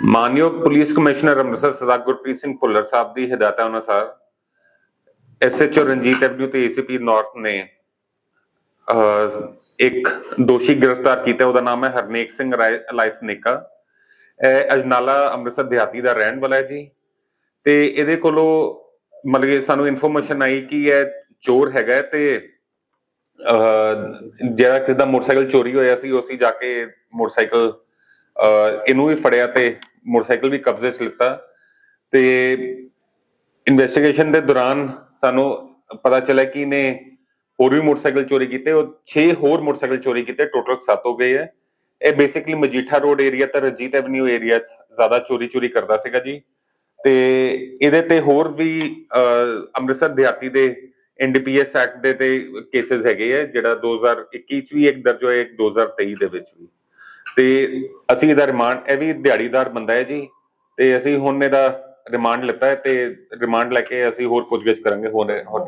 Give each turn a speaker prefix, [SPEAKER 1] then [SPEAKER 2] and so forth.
[SPEAKER 1] ਮਾਨਯੋਗ police commissioner Amritsar Sardar Gurpreet Singh Bhullar Sahib ਦੀ ਹਦਾਇਤਾਂ ਅਨੁਸਾਰ ਐਸਐਚਓ ਰਣਜੀਤ ਐਵਨਿਊ ਤੇ ਏਸੀਪੀ ਨਾਰਥ ਨੇ ਇੱਕ ਦੋਸ਼ੀ ਗ੍ਰਿਫਤਾਰ ਕੀਤਾ, ਉਹਦਾ ਨਾਮ ਹੈ ਹਰਨੇਕ ਸਿੰਘ ਰਾਏ ਨੇਕਾ। ਇਹ ਅਜਨਾਲਾ ਅੰਮ੍ਰਿਤਸਰ ਦਿਹਾਤੀ ਦਾ ਰਹਿਣ ਵਾਲਾ ਹੈ ਜੀ। ਤੇ ਇਹਦੇ ਕੋਲੋਂ ਮਤਲਬ ਕਿ ਸਾਨੂੰ ਇਨਫੋਰਮੇਸ਼ਨ ਆਈ ਕਿ ਇਹ ਚੋਰ ਹੈਗਾ ਤੇ ਜਿਹੜਾ ਕਿਸ ਦਾ ਮੋਟਰਸਾਈਕਲ ਚੋਰੀ ਹੋਇਆ ਸੀ ਉਸੇ ਜਾ ਕੇ ਮੋਟਰਸਾਈਕਲ ਇਹਨੂੰ ਵੀ ਫੜਿਆ ਤੇ ਮੋਟਰਸਾਈਕਲ ਵੀ ਕਬਜ਼ੇ 'ਚ ਲਿੱਤਾ ਤੇ ਇਨਵੈਸਟੀਗੇਸ਼ਨ ਦੇ ਦੌਰਾਨ ਸਾਨੂੰ ਪਤਾ ਚੱਲਿਆ ਕਿ ਇਹਨੇ ਹੋਰ ਵੀ ਮੋਟਰਸਾਈਕਲ ਚੋਰੀ ਕੀਤੇ, ਉਹ 6 ਹੋਰ ਮੋਟਰਸਾਈਕਲ ਚੋਰੀ ਕੀਤੇ ਟੋਟਲ 7 ਹੋ ਗਏ ਹੈ ਇਹ ਬੇਸਿਕਲੀ ਮਜੀਠਾ ਰੋਡ ਏਰੀਆ ਤੇ ਰਜੀਤ ਐਵਨਿਊ ਏਰੀਆ 'ਚ ਜ਼ਿਆਦਾ ਚੋਰੀ ਚੋਰੀ ਕਰਦਾ ਸੀਗਾ ਜੀ। ਤੇ ਇਹਦੇ ਤੇ ਹੋਰ ਵੀ ਅੰਮ੍ਰਿਤਸਰ ਦਿਹਾਤੀ ਦੇ ਐਨਡੀਪੀਐਸ ਐਕਟ ਦੇ ਤੇ ਕੇसेस ਹੈਗੇ ਆ, ਜਿਹੜਾ 2021 ਚ ਵੀ ਇੱਕ ਦਰਜ ਹੋਇਆ, ਇੱਕ 2023 ਦੇ ਵਿੱਚ ਵੀ। ਤੇ ਅਸੀਂ ਇਹਦਾ ਰਿਮਾਂਡ ਇਹ ਵੀ ਦਿਹਾੜੀਦਾਰ ਬੰਦਾ ਹੈ ਜੀ, ਤੇ ਅਸੀਂ ਹੁਣ ਇਹਦਾ ਰਿਮਾਂਡ ਲਿੱਤਾ ਹੈ ਤੇ ਰਿਮਾਂਡ ਲੈ ਕੇ ਅਸੀਂ ਹੋਰ ਪੁੱਛਗਿੱਛ ਕਰਾਂਗੇ, ਹੋਰ ਹੋਰ